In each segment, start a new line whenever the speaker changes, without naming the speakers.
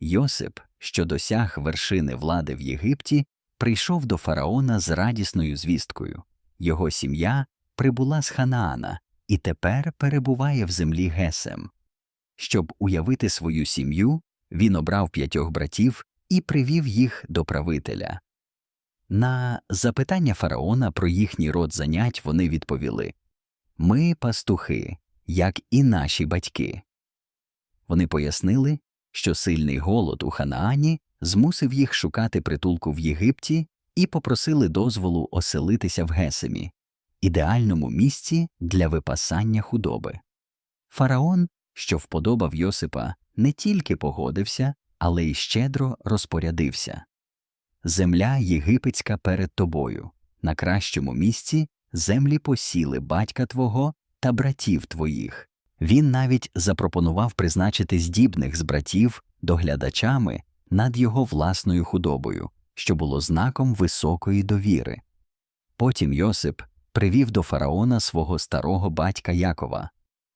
Йосип, що досяг вершини влади в Єгипті, прийшов до фараона з радісною звісткою. Його сім'я прибула з Ханаана і тепер перебуває в землі Гесем. Щоб уявити свою сім'ю, він обрав п'ятьох братів і привів їх до правителя. На запитання фараона про їхній род занять вони відповіли Ми пастухи, як і наші батьки. Вони пояснили, що сильний голод у Ханаані змусив їх шукати притулку в Єгипті і попросили дозволу оселитися в Гесемі, ідеальному місці для випасання худоби. Фараон, що вподобав Йосипа, не тільки погодився, але й щедро розпорядився. Земля єгипетська перед тобою, на кращому місці землі посіли батька твого та братів твоїх. Він навіть запропонував призначити здібних з братів доглядачами над його власною худобою, що було знаком високої довіри. Потім Йосип привів до фараона свого старого батька Якова.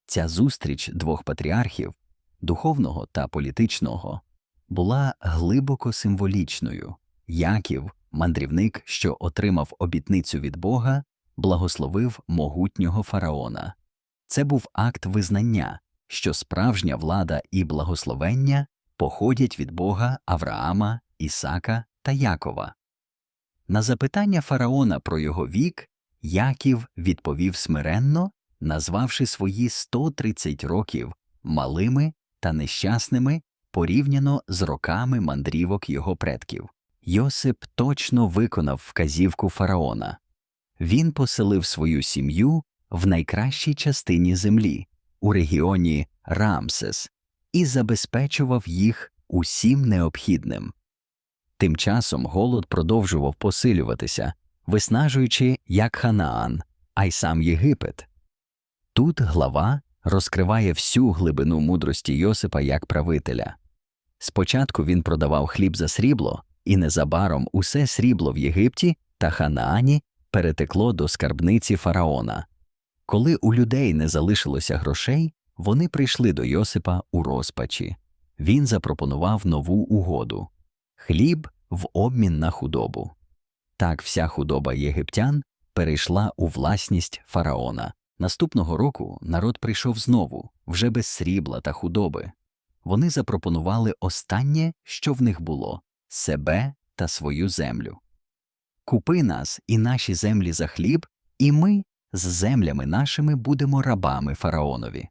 Ця зустріч двох патріархів, духовного та політичного, була глибоко символічною. Яків, мандрівник, що отримав обітницю від Бога, благословив могутнього фараона. Це був акт визнання, що справжня влада і благословення походять від Бога Авраама, Ісака та Якова. На запитання фараона про його вік Яків відповів смиренно, назвавши свої 130 років малими та нещасними порівняно з роками мандрівок його предків. Йосип точно виконав вказівку фараона. Він поселив свою сім'ю в найкращій частині землі, у регіоні Рамсес, і забезпечував їх усім необхідним. Тим часом голод продовжував посилюватися, виснажуючи як Ханаан, а й сам Єгипет. Тут глава розкриває всю глибину мудрості Йосипа як правителя. Спочатку він продавав хліб за срібло, і незабаром усе срібло в Єгипті та Ханаані перетекло до скарбниці фараона. Коли у людей не залишилося грошей, вони прийшли до Йосипа у розпачі. Він запропонував нову угоду хліб в обмін на худобу. Так вся худоба єгиптян перейшла у власність фараона. Наступного року народ прийшов знову, вже без срібла та худоби. Вони запропонували останнє, що в них було себе та свою землю. Купи нас і наші землі за хліб, і ми з землями нашими будемо рабами фараонові.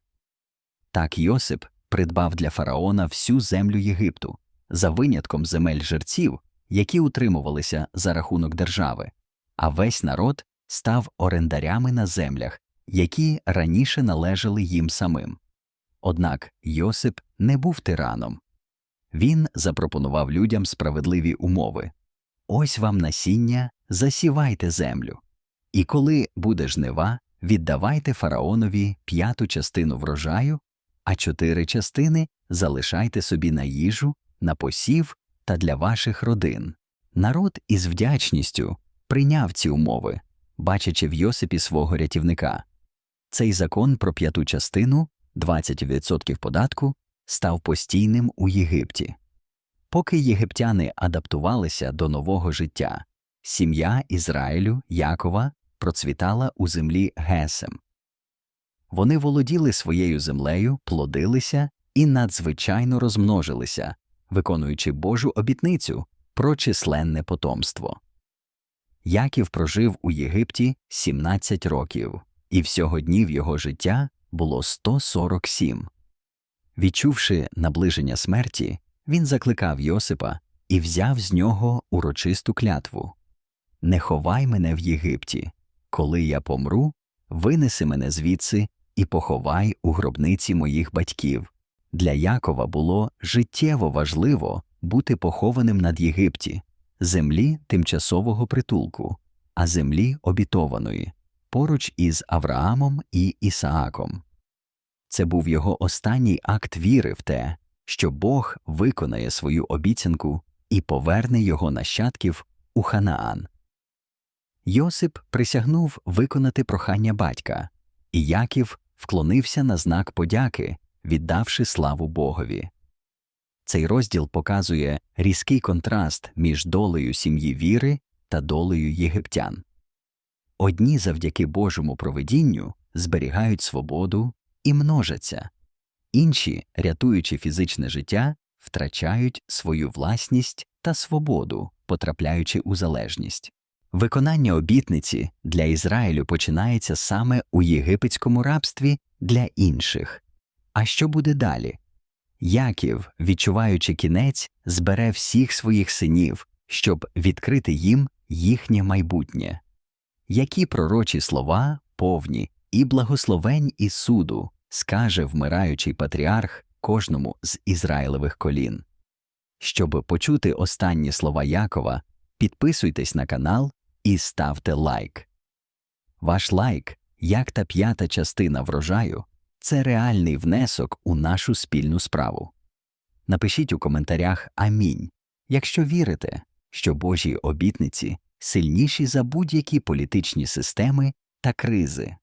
Так Йосип придбав для фараона всю землю Єгипту, за винятком земель жерців, які утримувалися за рахунок держави, а весь народ став орендарями на землях, які раніше належали їм самим. Однак Йосип не був тираном. Він запропонував людям справедливі умови ось вам насіння, засівайте землю. І коли буде жнива, віддавайте фараонові п'яту частину врожаю, а чотири частини залишайте собі на їжу, на посів та для ваших родин. Народ із вдячністю прийняв ці умови, бачачи в Йосипі свого рятівника. Цей закон про п'яту частину 20% податку став постійним у Єгипті. Поки єгиптяни адаптувалися до нового життя, сім'я Ізраїлю Якова процвітала у землі Гесем. Вони володіли своєю землею, плодилися і надзвичайно розмножилися, виконуючи Божу обітницю про численне потомство. Яків прожив у Єгипті 17 років, і всього днів його життя було 147. Відчувши наближення смерті, він закликав Йосипа і взяв з нього урочисту клятву Не ховай мене в Єгипті, коли я помру, винеси мене звідси і поховай у гробниці моїх батьків. Для Якова було життєво важливо бути похованим над Єгипті, землі тимчасового притулку, а землі обітованої, поруч із Авраамом і Ісааком. Це був його останній акт віри в те, що Бог виконає свою обіцянку і поверне його нащадків у Ханаан. Йосип присягнув виконати прохання батька, і Яків вклонився на знак подяки, віддавши славу Богові. Цей розділ показує різкий контраст між долею сім'ї віри та долею єгиптян. Одні завдяки Божому провидінню зберігають свободу і множаться, інші, рятуючи фізичне життя, втрачають свою власність та свободу, потрапляючи у залежність. Виконання обітниці для Ізраїлю починається саме у єгипетському рабстві для інших. А що буде далі? Яків, відчуваючи кінець, збере всіх своїх синів, щоб відкрити їм їхнє майбутнє. Які пророчі слова, повні і благословень і суду, скаже вмираючий патріарх кожному з Ізраїлевих колін. Щоб почути останні слова Якова, підписуйтесь на канал і ставте лайк. Ваш лайк, як та п'ята частина врожаю, це реальний внесок у нашу спільну справу. Напишіть у коментарях Амінь, якщо вірите, що Божі обітниці сильніші за будь-які політичні системи та кризи.